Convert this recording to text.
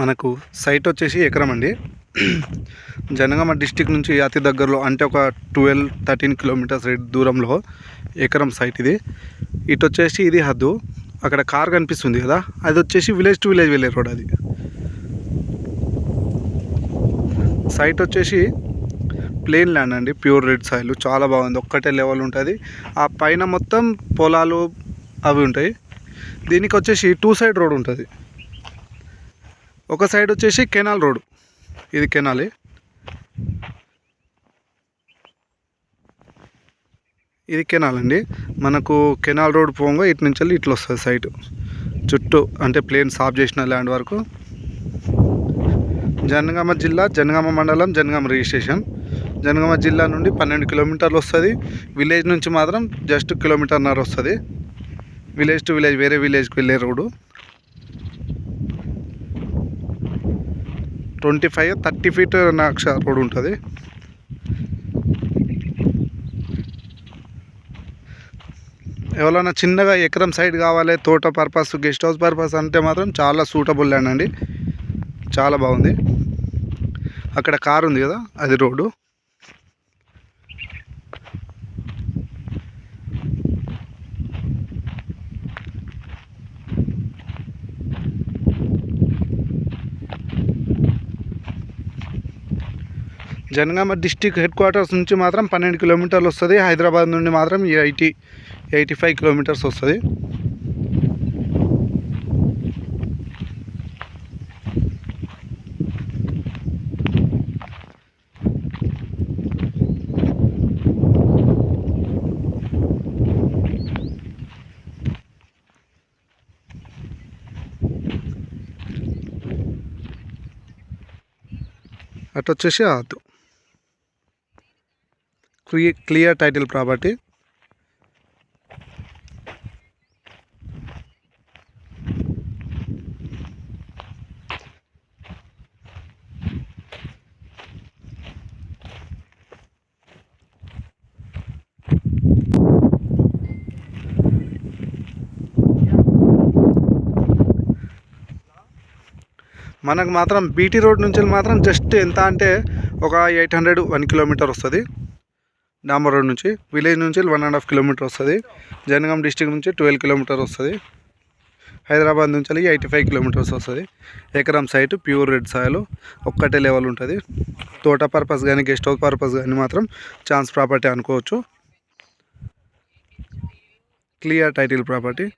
మనకు సైట్ వచ్చేసి ఎకరం అండి. జనగామ డిస్టిక్ నుంచి అతి దగ్గరలో అంటే ఒక ట్వెల్వ్ థర్టీన్ కిలోమీటర్స్ దూరంలో ఎకరం సైట్ ఇది. ఇటు వచ్చేసి ఇది హద్దు. అక్కడ కార్ కనిపిస్తుంది కదా అది వచ్చేసి విలేజ్ టు విలేజ్ వెళ్ళే రోడ్ అది. సైట్ వచ్చేసి ప్లేన్ ల్యాండ్ అండి ప్యూర్ రెడ్ సాయిల్ చాలా బాగుంది ఒక్కటే లెవెల్ ఉంటుంది. ఆ పైన మొత్తం పొలాలు అవి ఉంటాయి. దీనికి వచ్చేసి టూ సైడ్ రోడ్ ఉంటుంది. ఒక సైడ్ వచ్చేసి కెనాల్ రోడ్. ఇది కెనాలే. ఇది కెనాల్ అండి. మనకు కెనాల్ రోడ్ పోగా ఇటు నుంచి వెళ్ళి ఇట్లా వస్తుంది సైట్. చుట్టూ అంటే ప్లేన్ సాఫ్ చేసిన ల్యాండ్ వరకు. జనగామ జిల్లా జనగామ మండలం జనగామ రిజిస్ట్రేషన్. జనగామ జిల్లా నుండి పన్నెండు కిలోమీటర్లు వస్తుంది. విలేజ్ నుంచి మాత్రం జస్ట్ కిలోమీటర్న్నర వస్తుంది. విలేజ్ టు విలేజ్ వేరే విలేజ్కి వెళ్ళే road. Twenty five thirty feet నాక్ష రోడ్ ఉంటుంది. ఎవరైనా చిన్నగా ఎకరం సైడ్ కావాలి తోట పర్పస్ గెస్ట్ హౌస్ పర్పస్ అంటే మాత్రం చాలా సూటబుల్ ల్యాండ్ అండి. చాలా బాగుంది. అక్కడ కారు ఉంది కదా అది road. Jangaon district headquarters నుంచి మాత్రం పన్నెండు కిలోమీటర్లు వస్తుంది. హైదరాబాద్ నుండి మాత్రం ఎయిటీ ఎయిటీ ఫైవ్ కిలోమీటర్స్ వస్తుంది. అటు వచ్చేసి ఆదు. Clear title property. మనకు మాత్రం బీటీ రోడ్ నుంచి మాత్రం జస్ట్ ఎంత అంటే ఒక ఎయిట్ హండ్రెడ్ వన్ కిలోమీటర్ వస్తుంది. డాంబర్ రోడ్ నుంచి. విలేజ్ నుంచి వన్ అండ్ హాఫ్ కిలోమీటర్ వస్తుంది. జనగాం డిస్టిక్ నుంచి ట్వెల్వ్ కిలోమీటర్ వస్తుంది. హైదరాబాద్ నుంచి ఎయిటీ ఫైవ్ కిలోమీటర్స్ వస్తుంది. ఎకరం సైట్ ప్యూర్ రెడ్ సాయిల్. ఒక్కటే లెవెల్ ఉంటుంది. తోట పర్పస్ కానీ గెస్ట్ హౌస్ పర్పస్ కానీ మాత్రం ఛాన్స్ ప్రాపర్టీ అనుకోవచ్చు. Clear title property.